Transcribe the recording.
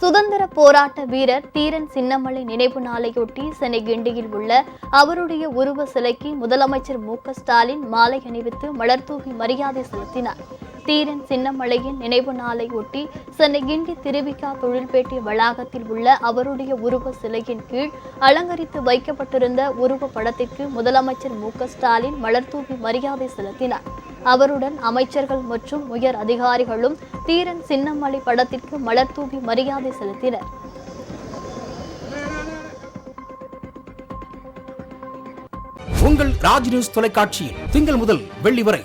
சுதந்திர போராட்ட வீரர் தீரன் சின்னமலை நினைவு நாளையொட்டி சென்னை கிண்டியில் உள்ள அவருடைய உருவ சிலைக்கு முதலமைச்சர் மு ஸ்டாலின் மாலை அணிவித்து மலர்தூவி மரியாதை செலுத்தினார். தீரன் சின்னமலையின் நினைவு நாளை ஒட்டி சென்னை கிண்டி திருவிக்கா தொழில்பேட்டை வளாகத்தில் உள்ள அவருடைய உருவ சிலையின் கீழ் அலங்கரித்து வைக்கப்பட்டிருந்த உருவ படத்திற்கு முதலமைச்சர் மு க ஸ்டாலின் மலர்தூவி மரியாதை செலுத்தினார். அவருடன் அமைச்சர்கள் மற்றும் உயர் அதிகாரிகளும் தீரன் சின்னமலை படத்திற்கு மலர்தூவி மரியாதை செலுத்தினர். உங்கள் ராஜ் நியூஸ் தொலைக்காட்சியில் திங்கள் முதல் வெள்ளி வரை